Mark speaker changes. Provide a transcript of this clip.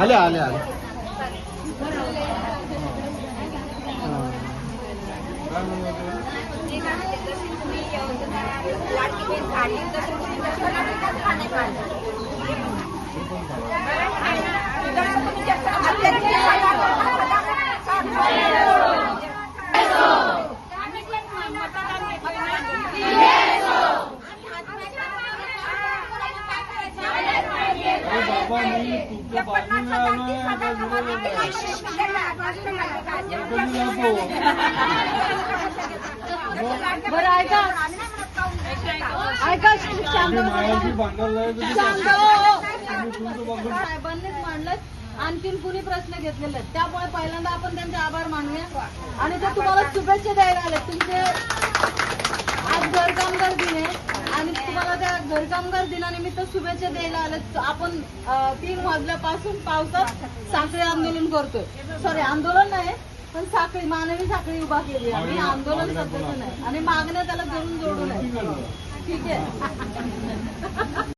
Speaker 1: आले आले आले.
Speaker 2: बरं ऐका. ऐका शांत शांत साहेबांनीच मांडलं आणखीन कुणी प्रश्न घेतलेले आहेत? त्यामुळे पहिल्यांदा आपण त्यांचे आभार मानूया. आणि ते तुम्हाला शुभेच्छा द्यायला आले तुमचे आज घरकामगार दिन आहे आणि तुम्हाला कामगार दिनानिमित्त शुभेच्छा द्यायला आले. आपण तीन वाजल्यापासून पावसात साखळी आंदोलन करतोय. सॉरी आंदोलन नाही पण साखळी मानवी साखळी उभा केली आणि आंदोलन सध्याचं नाही. आणि मागण्या त्याला धरून जोडून आहे. ठीक आहे.